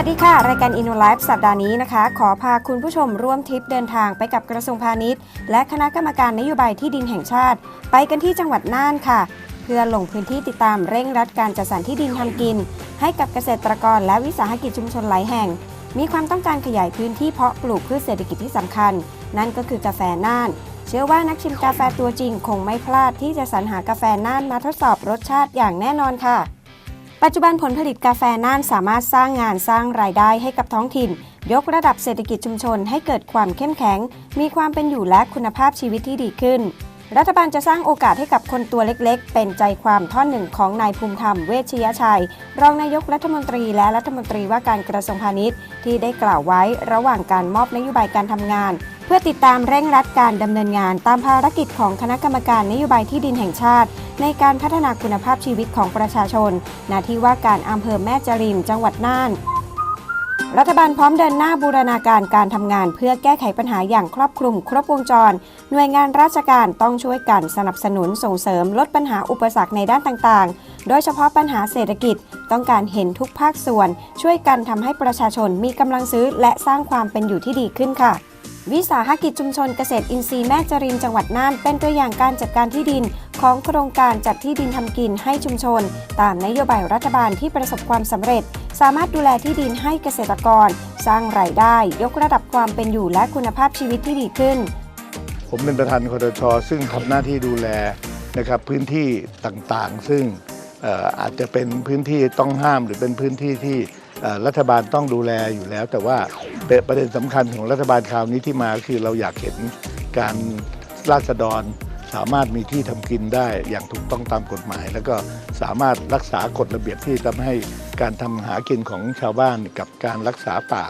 วัสดีค่ะ รายการ Inno Life สัปดาห์นี้นะคะ ขอพาคุณผู้ชมร่วมทริปเดินทางไปกับกระทรวงพาณิชย์ และคณะกรรมการนโยบายที่ดินแห่งชาติ ไปกันที่จังหวัดน่านค่ะ เพื่อลงพื้นที่ติดตามเร่งรัดการจัดสรรที่ดินทำกิน ให้กับเกษตรกรและวิสาหกิจชุมชนหลายแห่ง มีความต้องการขยายพื้นที่เพาะปลูกพืชเศรษฐกิจที่สำคัญ นั่นก็คือกาแฟน่าน เชื่อว่านักชิมกาแฟตัวจริง คงไม่พลาดที่จะสรรหากาแฟน่านมาทดสอบรสชาติอย่างแน่นอนค่ะ ปัจจุบันผลผลิตกาแฟน่านสามารถสร้างงานสร้างรายได้ให้กับท้องถิ่น ยกระดับเศรษฐกิจชุมชนให้เกิดความเข้มแข็ง มีความเป็นอยู่และคุณภาพชีวิตที่ดีขึ้น รัฐบาลจะสร้างโอกาสให้กับคนตัวเล็กๆ เป็นใจความท่อนหนึ่งของนายภูมิธรรมเวชยชัย รองนายกรัฐมนตรีและรัฐมนตรีว่าการกระทรวงพาณิชย์ ที่ได้กล่าวไว้ระหว่างการมอบนโยบายการทำงาน เพื่อติดตามเร่งรัดการดำเนินงานตามภารกิจของคณะกรรมการนโยบายที่ดินแห่งชาติ ในการพัฒนาคุณภาพชีวิตของประชาชนณที่ว่าการอำเภอแม่จริมจังหวัดน่าน รัฐบาลพร้อมเดินหน้าบูรณาการการทำงาน เพื่อแก้ไขปัญหาอย่างครอบคลุมครบวงจร หน่วยงานราชการต้องช่วยกันสนับสนุนส่งเสริมลดปัญหาอุปสรรคในด้านต่างๆ โดยเฉพาะปัญหาเศรษฐกิจต้องการเห็นทุกภาคส่วน ช่วยกันทำให้ประชาชนมีกำลังซื้อและสร้างความเป็นอยู่ที่ดีขึ้นค่ะ วิสาหกิจชุมชนเกษตรอินทรีย์แม่จรินจังหวัดน่าน เป็นตัวอย่างการจัดการที่ดินของโครงการจัดที่ดินทำกินให้ชุมชน ตามนโยบายรัฐบาลที่ประสบความสำเร็จ สามารถดูแลที่ดินให้เกษตรกร สร้างรายได้ ยกระดับความเป็นอยู่และคุณภาพชีวิตที่ดีขึ้น ผมเป็นประธานคอทช ซึ่งทำหน้าที่ดูแลนะครับพื้นที่ต่างๆ ซึ่งอาจจะเป็นพื้นที่ต้องห้ามหรือเป็นพื้นที่ที่ รัฐบาลต้องดูแลอยู่แล้ว แต่ว่าประเด็นสำคัญของรัฐบาลคราวนี้ที่มาคือเราอยากเห็นการราษฎรสามารถมีที่ทำกินได้อย่างถูกต้องตามกฎหมาย แล้วก็สามารถรักษากฎระเบียบที่ทำให้การทำหากินของชาวบ้านกับการรักษาป่า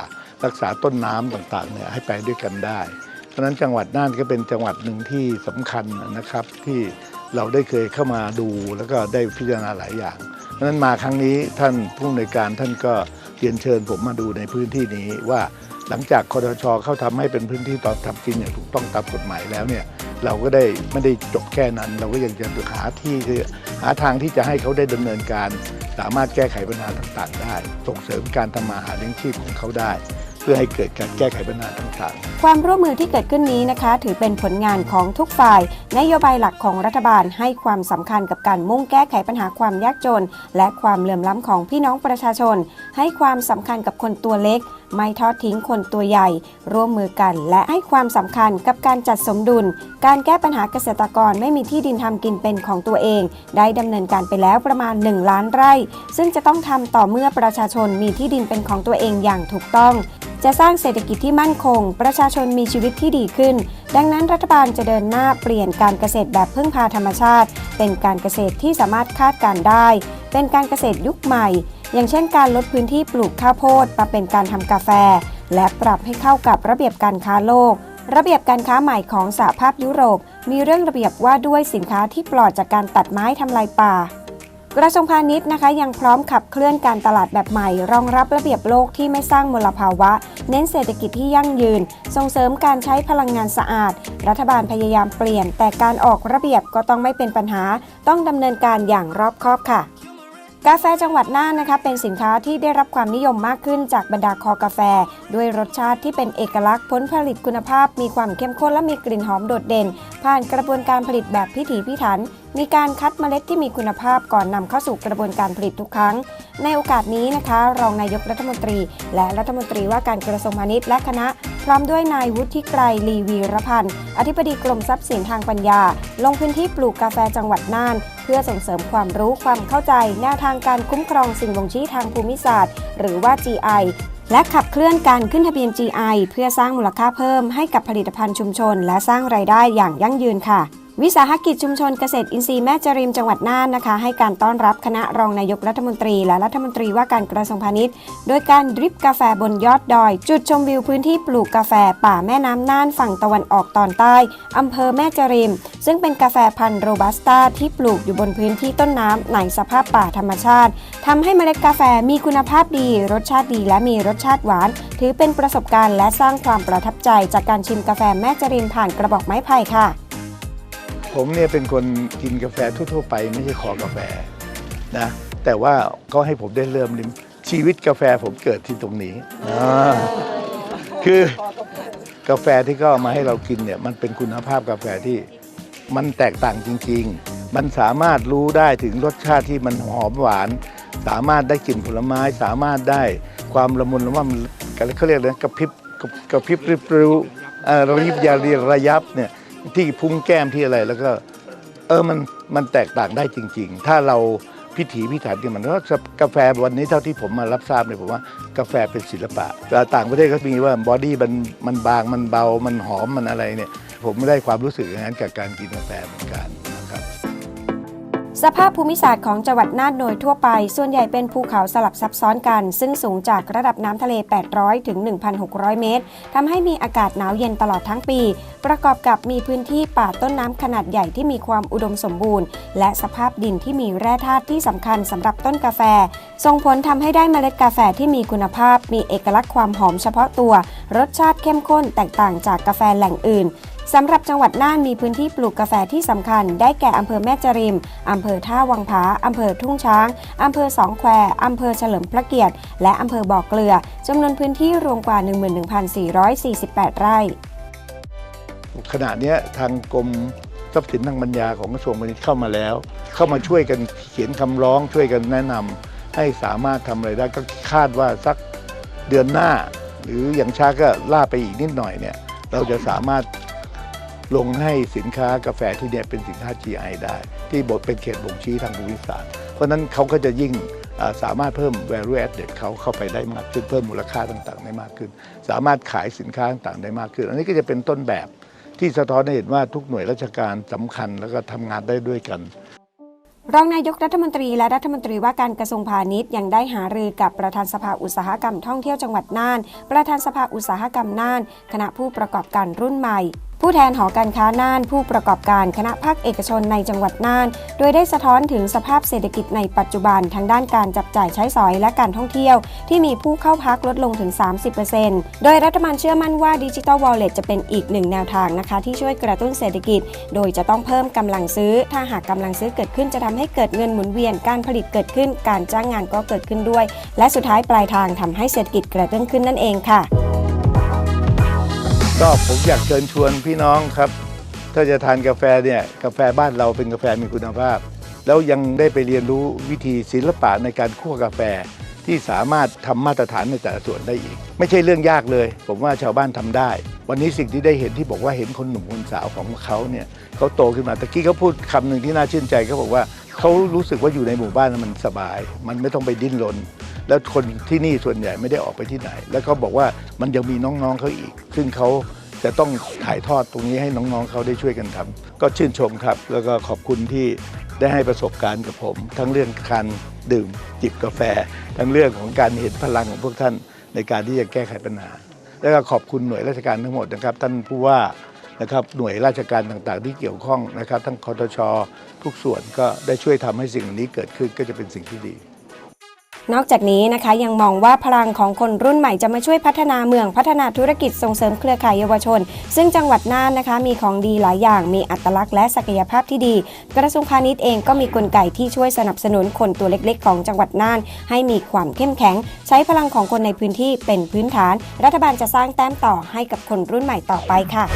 รักษาต้นน้ำต่างๆเนี่ยให้ไปด้วยกันได้ เพราะฉะนั้นจังหวัดน่านก็เป็นจังหวัดหนึ่งที่สำคัญนะครับที่เราได้เคยเข้ามาดูแล้วก็ได้พิจารณาหลายอย่าง เพราะฉะนั้นมาครั้งนี้ท่านผู้อำนวยการท่านก็ เรียนเชิญผมมาดูในพื้นที่นี้ว่าหลังจากคอทชเข้าทำให้เป็นพื้นที่ตอบทำกินอย่างถูกต้องตามกฎหมายแล้วเนี่ยเราก็ได้ไม่ได้จบแค่นั้น เราก็ยังจะหาที่คือหาทางที่จะให้เขาได้ดำเนินการ สามารถแก้ไขปัญหาต่างๆ ได้ ส่งเสริมการทำมาหาเลี้ยงชีพของเขาได้ พื่อให้เกิดการแก้ไขปัญหาต่างๆ ความร่วมมือที่เกิดขึ้นนี้นะคะ ถือเป็นผลงานของทุกฝ่าย นโยบายหลักของรัฐบาลให้ความสำคัญกับการมุ่งแก้ไขปัญหาความยากจน และความเหลื่อมล้ำของพี่น้องประชาชน ให้ความสำคัญกับคนตัวเล็ก ไม่ทอดทิ้งคนตัวใหญ่ ร่วมมือกัน และให้ความสำคัญกับการจัดสมดุล การแก้ปัญหาเกษตรกรไม่มีที่ดินทำกินเป็นของตัวเอง ได้ดำเนินการไปแล้วประมาณ 1 ล้านไร่ ซึ่งจะต้องทำต่อเมื่อประชาชนมีที่ดินเป็นของตัวเองอย่างถูกต้องจะสร้างเศรษฐกิจที่มั่นคง ประชาชนมีชีวิตที่ดีขึ้น ดังนั้นรัฐบาลจะเดินหน้าเปลี่ยนการเกษตรแบบพึ่งพาธรรมชาติ เป็นการเกษตรที่สามารถคาดการได้ เป็นการเกษตรยุคใหม่ อย่างเช่นการลดพื้นที่ปลูกข้าวโพดมาเป็นการทำกาแฟ และปรับให้เข้ากับระเบียบการค้าโลก ระเบียบการค้าใหม่ของสหภาพยุโรป มีเรื่องระเบียบว่าด้วยสินค้าที่ปลอดจากการตัดไม้ทำลายป่ากระทรวงพาณิชย์นะคะยังพร้อมขับเคลื่อนการตลาดแบบใหม่ รองรับระเบียบโลกที่ไม่สร้างมลภาวะ เน้นเศรษฐกิจที่ยั่งยืน ส่งเสริมการใช้พลังงานสะอาด รัฐบาลพยายามเปลี่ยน แต่การออกระเบียบก็ต้องไม่เป็นปัญหา ต้องดำเนินการอย่างรอบคอบค่ะ กาแฟจังหวัดน่านนะคะเป็นสินค้าที่ได้รับความนิยมมากขึ้นจากบรรดาคอกาแฟ ด้วยรสชาติที่เป็นเอกลักษณ์ผลผลิตคุณภาพ มีความเข้มข้นและมีกลิ่นหอมโดดเด่น ผ่านกระบวนการผลิตแบบพิถีพิถัน มีการคัดเมล็ดที่มีคุณภาพก่อนนำเข้าสู่กระบวนการผลิตทุกครั้ง ในโอกาสนี้นะคะ รองนายกรัฐมนตรี และรัฐมนตรีว่าการกระทรวงพาณิชย์และคณะ พร้อมด้วยนายวุฒิไกรลีวีรพันธ์อธิบดีกรมทรัพย์สินทางปัญญา ลงพื้นที่ปลูกกาแฟจังหวัดน่าน เพื่อส่งเสริมความรู้ความเข้าใจแนวทางการคุ้มครองสิ่งบ่งชี้ทางภูมิศาสตร์ หรือว่า GI และขับเคลื่อนการขึ้นทะเบียน GI เพื่อสร้างมูลค่าเพิ่มให้กับผลิตภัณฑ์ชุมชน และสร้างรายได้อย่างยั่งยืนค่ะ วิสาหกิจชุมชนเกษตรอินทรีย์แม่จริมจังหวัดน่านนะคะ ให้การต้อนรับคณะรองนายกรัฐมนตรี และรัฐมนตรีว่าการกระทรวงพาณิชย์ โดยการดริปกาแฟบนยอดดอย จุดชมวิวพื้นที่ปลูกกาแฟป่าแม่น้ำน่านฝั่งตะวันออกตอนใต้อำเภอแม่จริม ซึ่งเป็นกาแฟพันธุ์โรบัสต้าที่ปลูกอยู่บนพื้นที่ต้นน้ำในสภาพป่าธรรมชาติทำให้เมล็ดกาแฟมีคุณภาพดี รสชาติดี และมีรสชาติหวาน ถือเป็นประสบการณ์และสร้างความประทับใจจากการชิมกาแฟแม่จริมผ่านกระบอกไม้ไผ่ค่ะ ผมเนี่ยเป็นคนกินกาแฟทั่วๆไปไม่ใช่คอกาแฟนะแต่ว่าก็ให้ผมได้เริ่มลิ้มชีวิตกาแฟผมเกิดที่ตรงนี้อ่าคือกาแฟที่เขามาให้เรากินเนี่ยมันเป็นคุณภาพกาแฟที่มันแตกต่างจริง ๆ มันสามารถรู้ได้ถึงรสชาติที่มันหอมหวาน สามารถได้กลิ่นผลไม้ สามารถได้ความละมุนละม่อมเขาเรียกอะไรนะกระพริบกระกระพริบริบริ้เอ่อระยิบยาเรียระยับเนี่ย ที่พุ้งแก้มที่อะไรแล้วก็ เออมันมันแตกต่างได้จริง ๆ ถ้าเราพิถีพิถันกันมันก็กาแฟวันนี้เท่าที่ผมมารับทราบเนี่ยผมว่ากาแฟเป็นศิลปะแต่ต่างประเทศก็มีว่าบอดี้มันมันบางมันเบามันหอมมันอะไรเนี่ย ผมไม่ได้ความรู้สึกอย่างนั้นกับการกินกาแฟเหมือนกัน สภาพภูมิศาสตร์ของจังหวัดน่านโดยทั่วไป ส่วนใหญ่เป็นภูเขาสลับซับซ้อนกัน ซึ่งสูงจากระดับน้ำทะเล 800 ถึง 1,600 เมตรทำให้มีอากาศหนาวเย็นตลอดทั้งปี ประกอบกับมีพื้นที่ป่าต้นน้ำขนาดใหญ่ที่มีความอุดมสมบูรณ์ และสภาพดินที่มีแร่ธาตุที่สำคัญสำหรับต้นกาแฟ ส่งผลทำให้ได้เมล็ดกาแฟที่มีคุณภาพ มีเอกลักษณ์ความหอมเฉพาะตัว รสชาติเข้มข้นแตกต่างจากกาแฟแหล่งอื่น สำหรับจังหวัดน่านมีพื้นที่ปลูกกาแฟที่สำคัญ ได้แก่อำเภอแม่จริมอำเภอท่าวังผาอำเภอทุ่งช้างอำเภอสองแควอำเภอเฉลิมพระเกียรติ และอำเภอบ่อเกลือจำนวนพื้นที่รวมกว่า 11,448 ไร่ ขณะนี้ทางกรมทรัพย์สินทางปัญญาของกระทรวงพาณิชย์เข้ามาแล้ว เข้ามาช่วยกันเขียนคำร้องช่วยกันแนะนำให้สามารถทำอะไรได้ก็คาดว่าสักเดือนหน้า หรืออย่างช้าก็ล่าไปอีกนิดหน่อยเนี่ยเราจะสามารถ ลงให้สินค้ากาแฟที่เนี่ยเป็นสินค้า GI ได้ ที่บทเป็นเขตบ่งชี้ทางภูมิศาสตร์ เพราะนั้นเขาก็จะยิ่งสามารถเพิ่ม value added เขาเข้าไปได้มากขึ้นเพิ่มมูลค่าต่างๆ ได้มากขึ้น สามารถขายสินค้าต่างๆได้มากขึ้น อันนี้ก็จะเป็นต้นแบบที่สะท้อนให้เห็นว่าทุกหน่วยราชการสำคัญแล้วก็ทำงานได้ด้วยกันรองนายกรัฐมนตรีและรัฐมนตรีว่าการกระทรวงพาณิชย์ยังได้หารือกับประธานสภาอุตสาหกรรมท่องเที่ยวจังหวัดน่าน ประธานสภาอุตสาหกรรมน่าน คณะผู้ประกอบการรุ่นใหม่ ผู้แทนหอการค้าน่านผู้ประกอบการคณะภาคเอกชนในจังหวัดน่าน โดยได้สะท้อนถึงสภาพเศรษฐกิจในปัจจุบันทางด้านการจับจ่ายใช้สอยและการท่องเที่ยว ที่มีผู้เข้าพักลดลงถึง 30%โดยรัฐบาลเชื่อมั่นว่าดิจิ t a ลวอลเล็ตจะเป็นอีกหนึ่งแนวทางนะคะ ที่ช่วยกระตุ้นเศรษฐกิจ โดยจะต้องเพิ่มกำลังซื้อ ถ้าหากกำลังซื้อเกิดขึ้นจะทำให้เกิดเงินหมุนเวียนการผลิตเกิดขึ้น การจ้างงานก็เกิดขึ้นด้วย และสุดท้ายปลายทางทำให้เศรษฐกิจกระตุ้นขึ้นนั่นเองค่ะ ก็ผมอยากเชิญชวนพี่น้องครับ ถ้าจะทานกาแฟเนี่ยกาแฟบ้านเราเป็นกาแฟมีคุณภาพ แล้วยังได้ไปเรียนรู้วิธีศิลปะในการคั่วกาแฟที่สามารถทำมาตรฐานในแต่ละส่วนได้อีก ไม่ใช่เรื่องยากเลย ผมว่าชาวบ้านทำได้ วันนี้สิ่งที่ได้เห็นที่บอกว่าเห็นคนหนุ่มคนสาวของเขาเนี่ยเขาโตขึ้นมาตะกี้เขาพูดคำหนึ่งที่น่าชื่นใจเขาบอกว่าเขารู้สึกว่าอยู่ในหมู่บ้านมันสบาย มันไม่ต้องไปดิ้นรน แล้วคนที่นี่ส่วนใหญ่ไม่ได้ออกไปที่ไหน แล้วเขาบอกว่ามันยังมีน้องๆเขาอีก ซึ่งเขาจะต้องถ่ายทอดตรงนี้ให้น้องๆเขาได้ช่วยกันทำก็ชื่นชมครับ แล้วก็ขอบคุณที่ได้ให้ประสบการณ์กับผม ทั้งเรื่องการดื่มจิบกาแฟ ทั้งเรื่องของการเห็นพลังของพวกท่านในการที่จะแก้ไขปัญหา แล้วก็ขอบคุณหน่วยราชการทั้งหมดนะครับ ท่านผู้ว่านะครับหน่วยราชการต่างๆ ที่เกี่ยวข้องนะครับ ทั้งคอทช ทุกส่วนก็ได้ช่วยทำให้สิ่งนี้เกิดขึ้นก็จะเป็นสิ่งที่ดี นอกจากนี้นะคะยังมองว่าพลังของคนรุ่นใหม่จะมาช่วยพัฒนาเมืองพัฒนาธุรกิจส่งเสริมเครือข่ายเยาวชน ซึ่งจังหวัดน่านนะคะ มีของดีหลายอย่างมีอัตลักษณ์และศักยภาพที่ดี กระทรวงพาณิชย์เองก็มีกลไกที่ช่วยสนับสนุนคนตัวเล็กๆ ของจังหวัดน่าน ให้มีความเข้มแข็ง ใช้พลังของคนในพื้นที่เป็นพื้นฐาน รัฐบาลจะสร้างแต้มต่อให้กับคนรุ่นใหม่ต่อไปค่ะ